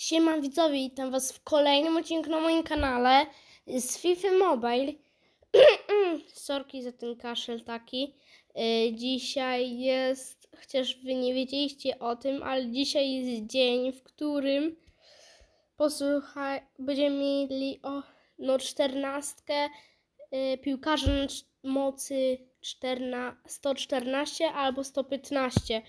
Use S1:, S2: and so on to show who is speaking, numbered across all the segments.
S1: Siema widzowie, witam was w kolejnym odcinku na moim kanale z FIFA Mobile. Sorki za ten kaszel taki. Yy, Dzisiaj jest, chociaż wy nie wiedzieliście o tym, ale dzisiaj jest dzień, w którym posłuchaj, będziemy mieli o, no czternastkę yy, piłkarzy mocy 14, 114 albo 115.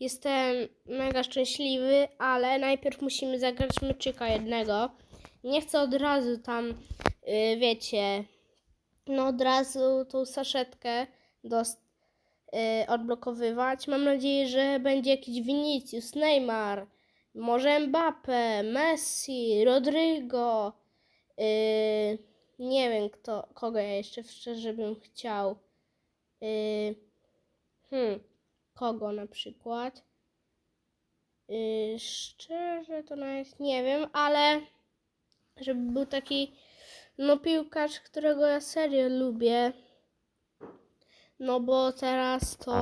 S1: Jestem mega szczęśliwy, ale najpierw musimy zagrać meczyka jednego. Nie chcę od razu tam, yy, wiecie, no od razu tą saszetkę dost, yy, odblokowywać. Mam nadzieję, że będzie jakiś Vinicius, Neymar, może Mbappe, Messi, Rodrigo. Yy, nie wiem kto, kogo ja jeszcze szczerze bym chciał. Yy, hmm, kogo na przykład? Yy, szczerze to nawet nie wiem, ale żeby był taki no piłkarz, którego ja serio lubię. No bo teraz to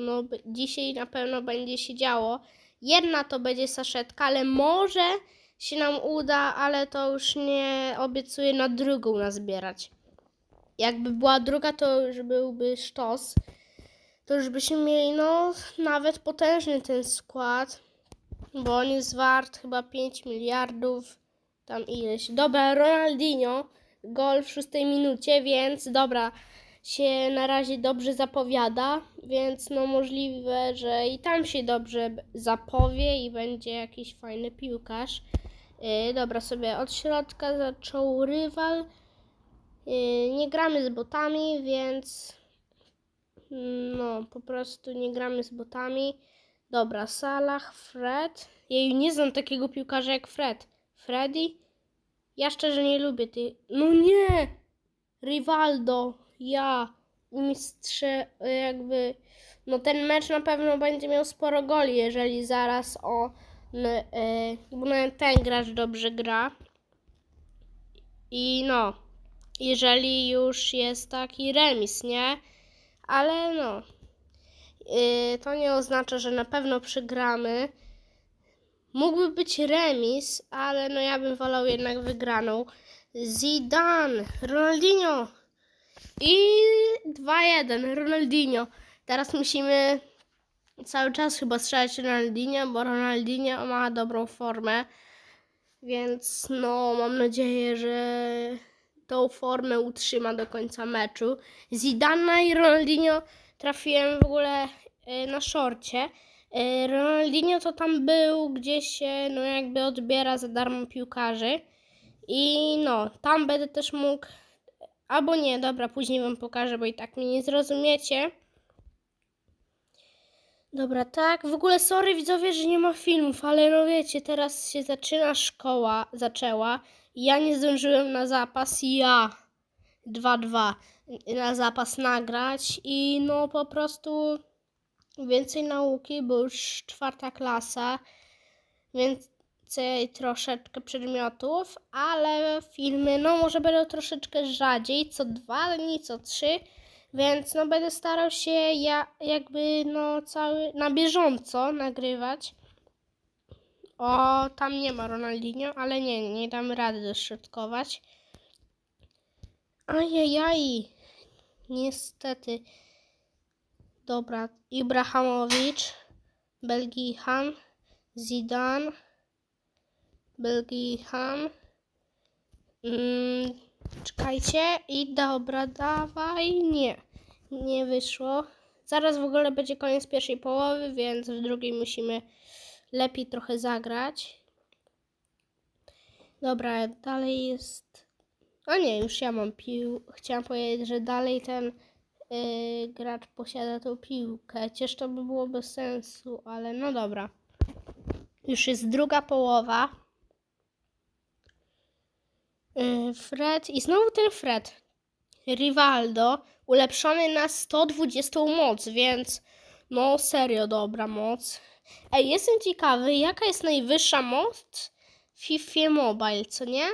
S1: no dzisiaj na pewno będzie się działo. Jedna to będzie saszetka, ale może się nam uda, ale to już nie obiecuję na drugą nazbierać. Jakby była druga, to już byłby sztos. To już byśmy mieli no nawet potężny ten skład. Bo on jest wart chyba 5 miliardów, tam ileś. Dobra, Ronaldinho, gol w szóstej minucie, więc dobra, się na razie dobrze zapowiada, więc no możliwe, że i tam się dobrze zapowie i będzie jakiś fajny piłkarz. Yy, dobra, sobie od środka zaczął rywal. Yy, nie gramy z botami, więc no, po prostu nie gramy z botami. Dobra, Salah, Fred. Ja nie znam takiego piłkarza jak Fred. Freddy? Ja szczerze nie lubię tej. No nie! Rivaldo, ja. Mistrze, jakby. No ten mecz na pewno będzie miał sporo goli, jeżeli zaraz o. e, Bo ten gracz dobrze gra. I no. Jeżeli już jest taki remis, nie? Ale no. Yy, to nie oznacza, że na pewno przegramy. Mógłby być remis, ale no ja bym wolał jednak wygraną. Zidane, Ronaldinho i 2-1, Ronaldinho. Teraz musimy cały czas chyba strzelać Ronaldinho, bo Ronaldinho ma dobrą formę. Więc no, mam nadzieję, że tą formę utrzyma do końca meczu. Zidane i Ronaldinho trafiłem w ogóle y, na szorcie. Y, Ronaldinho to tam był, gdzie się no jakby odbiera za darmo piłkarzy. I no, tam będę też mógł. Albo nie, dobra, później wam pokażę, bo i tak mnie nie zrozumiecie. Dobra, tak. W ogóle sorry widzowie, że nie ma filmów, ale no wiecie, teraz się zaczyna szkoła, zaczęła. Ja nie zdążyłem na zapas, ja 2-2 na zapas nagrać i no po prostu więcej nauki, bo już czwarta klasa, więcej troszeczkę przedmiotów, ale filmy no może będą troszeczkę rzadziej, co dwa dni, co trzy, więc no będę starał się ja jakby no cały na bieżąco nagrywać. O, tam nie ma Ronaldinho, ale nie, nie damy rady dośrodkować. Ajajaj, niestety. Dobra, Ibrahimowicz, Belgingham, Zidane, Belgingham. Mm, czekajcie i dobra, dawaj. Nie, nie wyszło. Zaraz w ogóle będzie koniec pierwszej połowy, więc w drugiej musimy lepiej trochę zagrać. Dobra, dalej jest. O nie, już ja mam pił. Chciałam powiedzieć, że dalej ten yy, gracz posiada tą piłkę. Chociaż to by było bez sensu, ale no dobra. Już jest druga połowa. Yy, Fred i znowu ten Fred. Rivaldo ulepszony na 120 moc, więc no serio dobra moc. Ej, jestem ciekawy, jaka jest najwyższa moc w FIFA Mobile, co nie?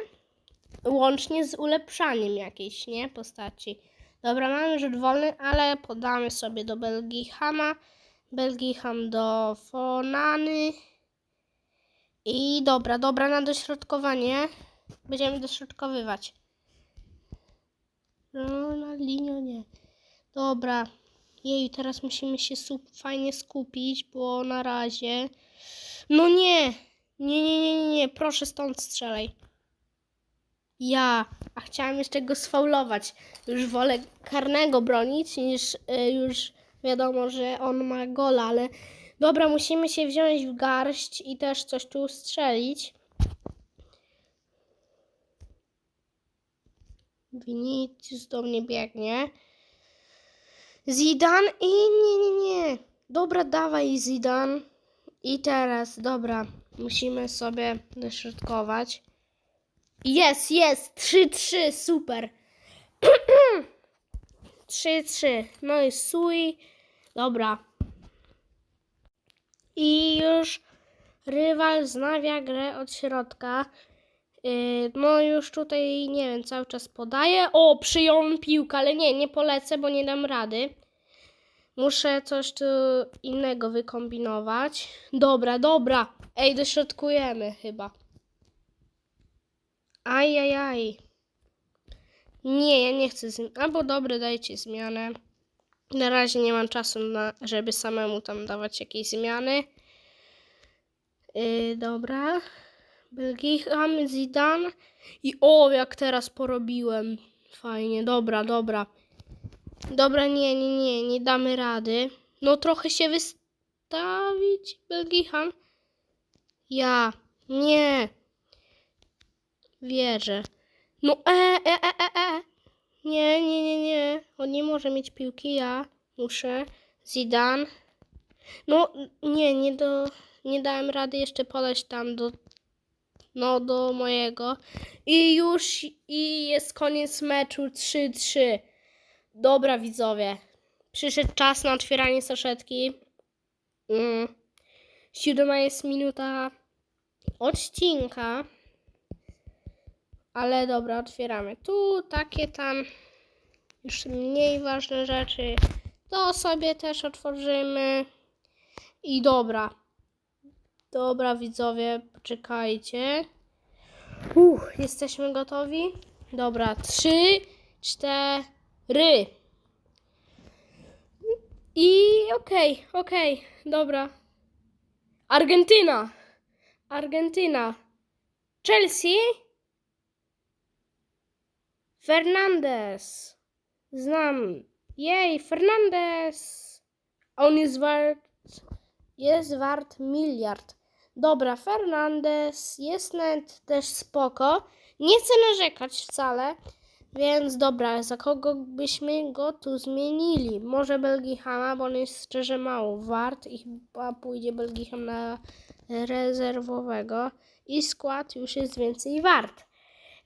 S1: Łącznie z ulepszaniem jakiejś, nie? Postaci. Dobra, mamy rzut wolny, ale podamy sobie do Belgihama. Belgiham do Fonany. I dobra, dobra, na dośrodkowanie. Będziemy dośrodkowywać. Ronaldinho nie. Dobra. Jej, teraz musimy się fajnie skupić, bo na razie... No nie! Nie, nie, nie, nie, nie. Proszę stąd strzelaj. Ja, a chciałam jeszcze go sfaulować. Już wolę karnego bronić, niż y, już wiadomo, że on ma gola, ale dobra, musimy się wziąć w garść i też coś tu strzelić. Vinicius do mnie biegnie. Zidan i nie, nie, nie. Dobra, dawaj Zidan. I teraz, dobra, musimy sobie dośrodkować. Jest, jest! 3-3, super. 3-3. No i Sui. Dobra. I już rywal znawia grę od środka. Yy, No już tutaj, nie wiem, cały czas podaję. O, przyjąłem piłkę, ale nie, nie polecę, bo nie dam rady. Muszę coś tu innego wykombinować. Dobra, dobra. Ej, dośrodkujemy chyba. Ajajaj. Nie, ja nie chcę zmian. Albo dobre, dajcie zmianę. Na razie nie mam czasu, na, żeby samemu tam dawać jakieś zmiany. Yy, dobra. Belgingham, Zidane. I o, jak teraz porobiłem. Fajnie, dobra, dobra. Dobra, nie, nie, nie, nie damy rady. No trochę się wystawić, Belgingham. Ja, nie. Wierzę. No e, e, e, e, e. Nie, nie, nie, nie. On nie może mieć piłki, ja muszę. Zidane. No nie, nie do... Nie dałem rady jeszcze podać tam do... No, do mojego. I już i jest koniec meczu 3-3. Dobra, widzowie. Przyszedł czas na otwieranie saszetki. Mm. Siódma jest minuta odcinka. Ale dobra, otwieramy. Tu takie tam już mniej ważne rzeczy. To sobie też otworzymy. I dobra. Dobra, widzowie, poczekajcie. Uff, jesteśmy gotowi? Dobra, trzy, cztery. I okej, okej, dobra. Argentyna. Argentyna. Chelsea. Fernandez. Znam. Jej, Fernandez. On jest wart. Jest wart miliard. Dobra, Fernandez jest nawet też spoko. Nie chcę narzekać wcale. Więc dobra, za kogo byśmy go tu zmienili? Może Belgihama, bo on jest szczerze mało wart i chyba pójdzie Belgiham na rezerwowego. I skład już jest więcej wart.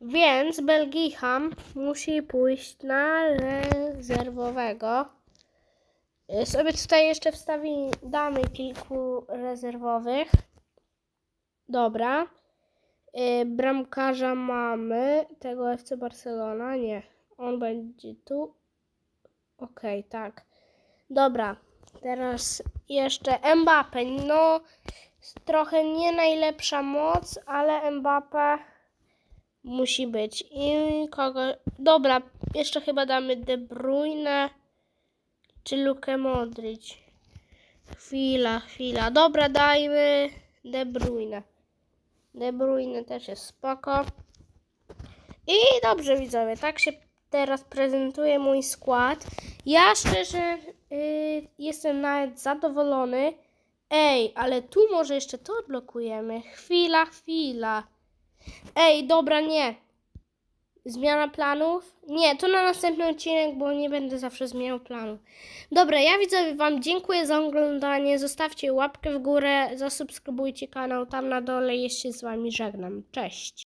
S1: Więc Belgiham musi pójść na rezerwowego. Y, Sobie tutaj jeszcze wstawi, damy kilku rezerwowych. Dobra. Y, Bramkarza mamy. Tego FC Barcelona. Nie. On będzie tu. Okej, tak. Dobra. Teraz jeszcze Mbappe. No, trochę nie najlepsza moc, ale Mbappe musi być. I kogo? Dobra, jeszcze chyba damy De Bruyne czy Lukę Modric. Chwila, chwila. Dobra, dajmy De Bruyne. De Bruyne też jest spoko. I dobrze widzowie, tak się teraz prezentuje mój skład. Ja szczerze y, jestem nawet zadowolony. Ej, ale tu może jeszcze to odblokujemy. Chwila, chwila. Ej, dobra, nie. Zmiana planów? Nie, to na następny odcinek, bo nie będę zawsze zmieniał planów. Dobra, ja widzowie Wam dziękuję za oglądanie. Zostawcie łapkę w górę, zasubskrybujcie kanał. Tam na dole się z Wami żegnam. Cześć.